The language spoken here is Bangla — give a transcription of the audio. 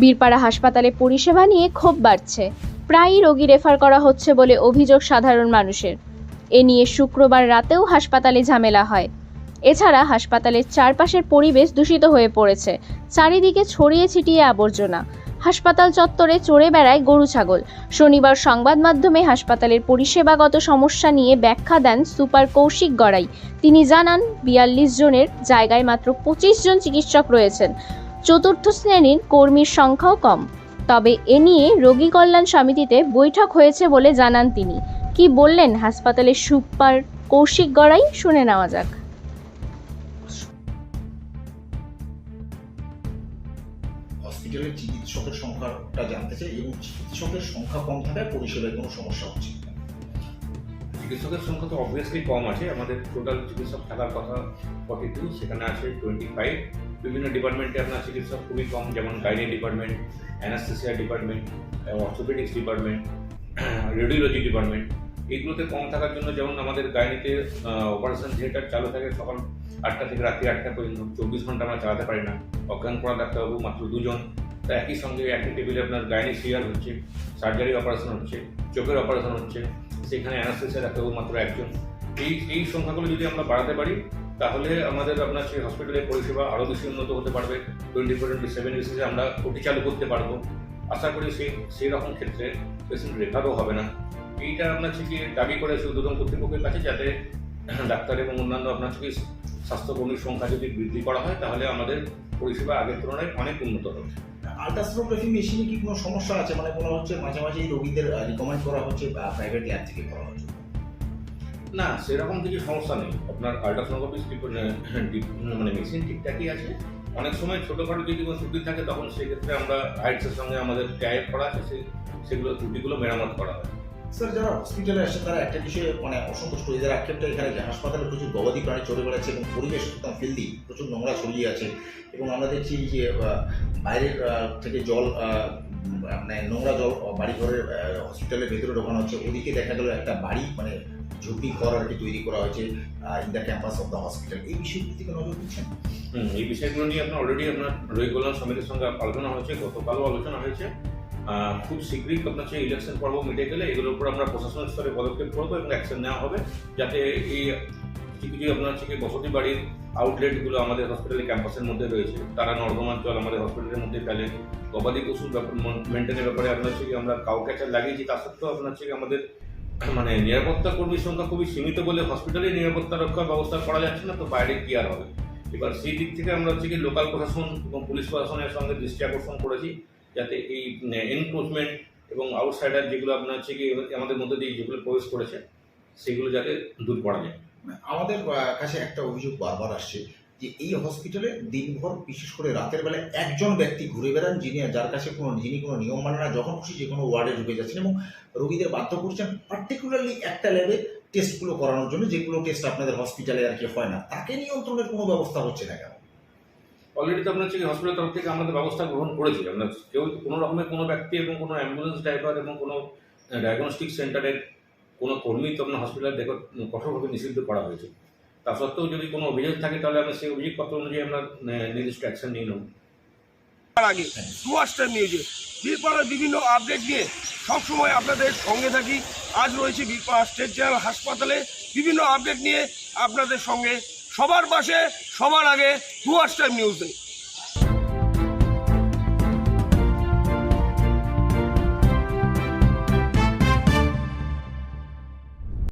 বীরপাড়া হাসপাতালে পরিষেবা নিয়ে ক্ষোভ বাড়ছে। প্রায়ই রোগী রেফার করা হচ্ছে বলে অভিযোগ সাধারণ মানুষের। এ নিয়ে শুক্রবার রাতেও হাসপাতালে ঝামেলা হয়। এছাড়া হাসপাতালের চারপাশের পরিবেশ দূষিত হয়ে পড়েছে। চারিদিকে ছড়িয়ে ছিটিয়ে আবর্জনা। হাসপাতাল চত্বরে চড়ে বেড়ায় গরু ছাগল। শনিবার সংবাদ মাধ্যমে হাসপাতালের পরিষেবাগত সমস্যা নিয়ে ব্যাখ্যা দেন সুপার কৌশিক গড়াই। তিনি জানান, বিয়াল্লিশ জনের জায়গায় মাত্র পঁচিশ জন চিকিৎসক রয়েছেন। চতুর্থ শ্রেণির কর্মীর সংখ্যাও কম। তবে এ নিয়ে রোগী কল্যাণ সমিতিতে বৈঠক হয়েছে বলে জানান তিনি। কি বললেন হাসপাতালের সুপার কৌশিক গড়াই, শুনে নেওয়া যাক। হসপিটালের চিকিৎসকের সংখ্যাটা জানতে চাই এবং চিকিৎসকের সংখ্যা কম থাকায় পরিষেবায় কোনো সমস্যা হচ্ছে। চিকিৎসকের সংখ্যা তো অবভিয়াসলি কম আছে। আমাদের টোটাল চিকিৎসক থাকার কথা ফর্টি টু সেখানে আছে টোয়েন্টি ফাইভ বিভিন্ন ডিপার্টমেন্টে আপনার চিকিৎসক খুবই কম, যেমন gynae department anaesthesia department orthopaedics department radiology department এগুলোতে কম থাকার জন্য যেমন আমাদের গাইনিতে অপারেশন থিয়েটার চালু থাকে সকাল আটটা থেকে রাত্রি আটটা পর্যন্ত। চব্বিশ ঘণ্টা আমরা চালাতে পারি না। অজ্ঞান করা ডাক্তারবাবু মাত্র দুজন। তা একই সঙ্গে একই টেবিলে আপনার গাইনি সিয়ার হচ্ছে সার্জারি অপারেশন হচ্ছে, চোখের অপারেশন হচ্ছে, সেখানে অ্যানাস্থেসিয়া ডাক্তারবাবু মাত্র একজন। এই এই সংখ্যাগুলো যদি আমরা বাড়াতে পারি, তাহলে আমাদের আপনার সেই হসপিটালের পরিষেবা আরও বেশি উন্নত হতে পারবে। টোয়েন্টি ফোর টোয়েন্টি সেভেন বেসিসে আমরা ওটি চালু করতে পারব। আশা করি সেই সেই রকম ক্ষেত্রে পেশেন্ট রেফারও হবে না। এইটা আপনার থেকে দাবি করেছে উদ্বোধন কর্তৃপক্ষের কাছে, যাতে ডাক্তার এবং অন্যান্য আপনার থেকে স্বাস্থ্যকর্মীর সংখ্যা যদি বৃদ্ধি করা হয়, তাহলে আমাদের পরিষেবা আগের তুলনায় অনেক উন্নত হবে। আলট্রাসোনোগ্রাফি মেশিনে কি কোনো সমস্যা আছে? মানে কোনো হচ্ছে মাঝে মাঝে রোগীদের রিকমেন্ড করা হচ্ছে, বা প্রাইভেট ল্যাব থেকে করা হচ্ছে। না, সেরকম কিছু সমস্যা নেই। আপনার আল্ট্রাসোনোগ্রাফি মানে মেশিন ঠিকঠাকই আছে। অনেক সময় ছোটোখাটো যদি কোনো ত্রুটি থাকে, তখন সেক্ষেত্রে আমরা হাইটসের সঙ্গে আমাদের ট্যাগ করা আছে সেই সেগুলো ত্রুটিগুলো মেরামত করা হয়। স্যার যারা হসপিটালে আসে, তারা একটা বিষয়ে মানে অসন্তুষ্ট এদের আক্ষেপটা এখানে যে হাসপাতালে প্রচুর গবাদি প্রাণী চড়ে বেড়াচ্ছে এবং পরিবেশ একদম ফিল্দি প্রচুর নোংরা ছড়িয়ে আছে এবং আমরা দেখছি যে বাইরের থেকে জল মানে নোংরা জল বাড়ি ঘরের হসপিটালের ভেতরে ঢোকানো হচ্ছে। ওদিকে দেখা গেল একটা বাড়ি মানে ঝুঁকি ঘর আর কি তৈরি করা হয়েছে in the campus of the hospital এই বিষয়গুলি থেকে নজর দিচ্ছেন? এই বিষয়গুলো নিয়ে আপনার অলরেডি আপনার কল্যাণ সমিতির সঙ্গে আলোচনা হয়েছে, গতকালও আলোচনা হয়েছে। খুব শীঘ্রই আপনার সেই ইলেকশন পর্ব মিটে গেলে এগুলোর উপর আমরা প্রশাসনের স্তরে পদক্ষেপ করব এবং অ্যাকশন নেওয়া হবে যাতে এই কিছু কিছু আপনার হচ্ছে বসতি বাড়ির আউটলেটগুলো আমাদের হসপিটালের ক্যাম্পাসের মধ্যে রয়েছে। তারা নর্দমার জল আমাদের হসপিটালের মধ্যে ফেলে। গবাদি পশুর মেনটেনের ব্যাপারে আপনার হচ্ছে আমরা কাউ ক্যাচার লাগিয়েছি, তা সত্ত্বেও আপনার হচ্ছে আমাদের মানে নিরাপত্তা কর্মীর সংখ্যা খুবই সীমিত বলে হসপিটালে নিরাপত্তা রক্ষার ব্যবস্থা করা যাচ্ছে না, তো বাইরে কি আর হবে? এবার সেই দিক থেকে আমরা হচ্ছে কি লোকাল প্রশাসন এবং পুলিশ প্রশাসনের সঙ্গে দৃষ্টি আকর্ষণ করেছি। যাতে এই এনক্রোচমেন্ট এবং আউটসাইডার যেগুলো আপনার হচ্ছে কি, আমাদের মধ্যে দিয়ে যেগুলো প্রবেশ করেছে, সেগুলো যাতে দূর করা যায়। আমাদের কাছে একটা অভিযোগ বারবার আসছে যে এই হসপিটালে দিনভর, বিশেষ করে রাতের বেলা একজন ব্যক্তি ঘুরে বেড়ান, যিনি যার কাছে কোনো, যিনি কোনো নিয়ম মানে না, যখন খুশি যে কোনো ওয়ার্ডে ঢুকে যাচ্ছেন এবং রোগীদের বাধ্য করছেন পার্টিকুলারলি একটা ল্যাবে টেস্টগুলো করানোর জন্য, যেগুলো টেস্ট আপনাদের হসপিটালে আর কি হয় না, তাকে নিয়ন্ত্রণের কোনো ব্যবস্থা হচ্ছে না কেন? অলরেডি তো আপনার হচ্ছে হসপিটাল তরফ থেকে আমাদের ব্যবস্থা গ্রহণ করেছি। আপনার কেউ কোনো রকমের কোনো ব্যক্তি এবং কোনো অ্যাম্বুলেন্স ড্রাইভার এবং কোনো ডায়াগনস্টিক সেন্টারের কোনো কর্মী তো আপনার হসপিটালে দেখো কঠোরভাবে নিষিদ্ধ করা হয়েছে। তা সত্ত্বেও যদি কোনো অভিযোগ থাকে, তাহলে আমরা সেই অভিযোগপত্র অনুযায়ী আমরা নির্দিষ্ট অ্যাকশন নিয়ে নেব। আগে সুয়াস্টার নিউজে বীরপাড়ার বিভিন্ন আপডেট নিয়ে সবসময় আপনাদের সঙ্গে থাকি। আজ রয়েছে বীরপাড়া স্টেট জেনারেল হাসপাতালে বিভিন্ন আপডেট নিয়ে আপনাদের সঙ্গে। সবার পাশে, সবার আগে সুয়াস্টার নিউজে